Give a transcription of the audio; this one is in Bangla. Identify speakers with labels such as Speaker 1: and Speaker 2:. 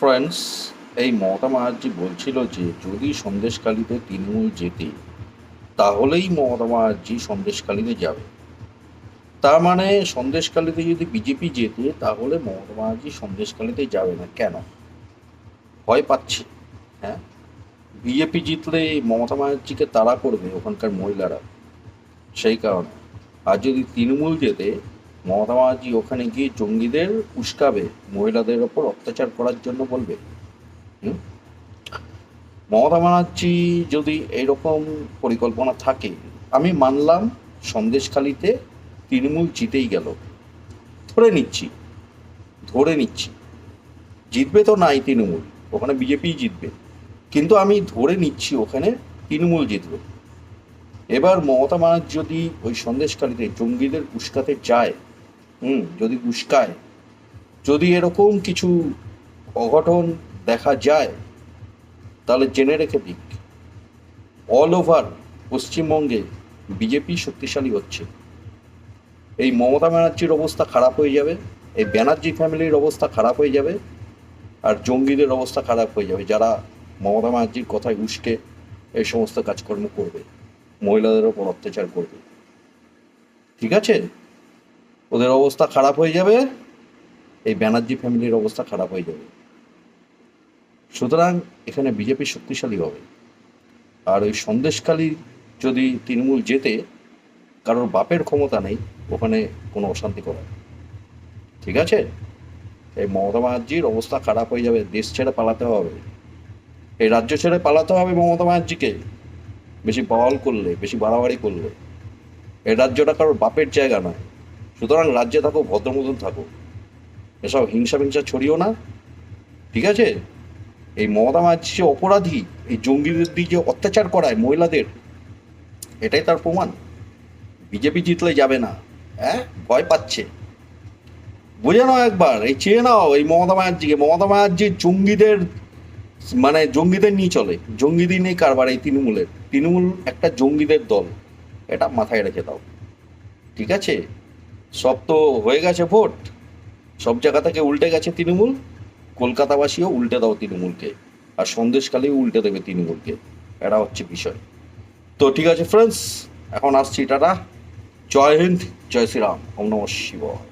Speaker 1: ফ্রেন্ডস এই মমতা ব্যানার্জি বলছিল যে, যদি সন্দেশকালীতে তৃণমূল জেতে, তাহলেই মমতা ব্যানার্জি সন্দেশকালীতে যাবে। তার মানে সন্দেশকালীতে যদি বিজেপি জেতে, তাহলে মমতা ব্যানার্জি সন্দেশকালীতে যাবে না। কেন? ভয় পাচ্ছে হ্যাঁ? বিজেপি জিতলে মমতা ব্যানার্জিকে তাড়া করবে ওখানকার মহিলারা। সেই কারণে। আর যদি তৃণমূল যেতে মমতা ব্যানার্জি ওখানে গিয়ে জঙ্গিদের উস্কাবে, মহিলাদের ওপর অত্যাচার করার জন্য বলবে? মমতা ব্যানার্জি যদি এইরকম পরিকল্পনা থাকে, আমি মানলাম সন্দেশখালিতে তৃণমূল জিতেই গেল। ধরে নিচ্ছি ধরে নিচ্ছি। জিতবে তো নাই তৃণমূল, ওখানে বিজেপি জিতবে। কিন্তু আমি ধরে নিচ্ছি ওখানে তৃণমূল জিতবে। এবার মমতা ব্যানার্জি যদি ওই সন্দেশকালীতে জঙ্গিদের উস্কাতে যায় হুম, যদি উস্কায়, যদি এরকম কিছু অঘটন দেখা যায়, তাহলে জেনে রেখে দিক। অল ওভার পশ্চিমবঙ্গে বিজেপি শক্তিশালী হচ্ছে। এই মমতা ব্যানার্জির অবস্থা খারাপ হয়ে যাবে, এই ব্যানার্জি ফ্যামিলির অবস্থা খারাপ হয়ে যাবে, আর জঙ্গিদের অবস্থা খারাপ হয়ে যাবে। যারা মমতা ব্যানার্জির কথায় উস্কে, এই সমস্ত কাজকর্ম করবে মহিলাদের ওপর অত্যাচার করবে। ঠিক আছে? ওদের অবস্থা খারাপ হয়ে যাবে, এই ব্যানার্জি ফ্যামিলির অবস্থা খারাপ হয়ে যাবে। সুতরাং এখানে বিজেপি শক্তিশালী হবে। আর ওই সন্দেশকালী যদি তৃণমূল জেতে, কারোর বাপের ক্ষমতা নেই, ওখানে কোনো অশান্তি করার। ঠিক আছে? এই মমতা ব্যানার্জির অবস্থা খারাপ হয়ে যাবে, দেশ ছেড়ে পালাতে হবে। এই রাজ্য ছেড়ে পালাতে হবে মমতা ব্যানার্জিকে। বেশি বহল করলে, বেশি বাড়াবাড়ি করলে। এই রাজ্যটা কারোর বাপের জায়গা নয়। সুতরাং রাজ্যে থাকো ভদ্র মতন থাকো। এসব হিংসা ফিংসা ছড়িও না। ঠিক আছে? এই মমতা ব্যানার্জি যে অপরাধী, এই জঙ্গিদের দিয়ে যে অত্যাচার করায় মহিলাদের, এটাই তার প্রমাণ। বিজেপি জিতলে যাবে না। হ্যাঁ? ভয় পাচ্ছে। বুঝে নাও একবার, এই চেয়ে নাও এই মমতা ব্যানার্জিকে। মমতা ব্যানার্জি জঙ্গিদের মানে জঙ্গিদের নিয়ে চলে। জঙ্গিদের নিয়ে কারবার, এই তৃণমূলের। তৃণমূল একটা জঙ্গিদের দল। এটা মাথায় রেখে দাও। ঠিক আছে? সব তো হয়ে গেছে ভোট। সব জায়গা থেকে উল্টে গেছে তৃণমূল, কলকাতাবাসীও উল্টে দাও তৃণমূলকে, আর সন্দেশকালেও উল্টে দেবে তৃণমূলকে। এটা হচ্ছে বিষয়। তো ঠিক আছে ফ্রেন্ডস এখন আসছি টাটা। জয় হিন্দ, জয় শ্রীরাম, ওম নম শিবায়।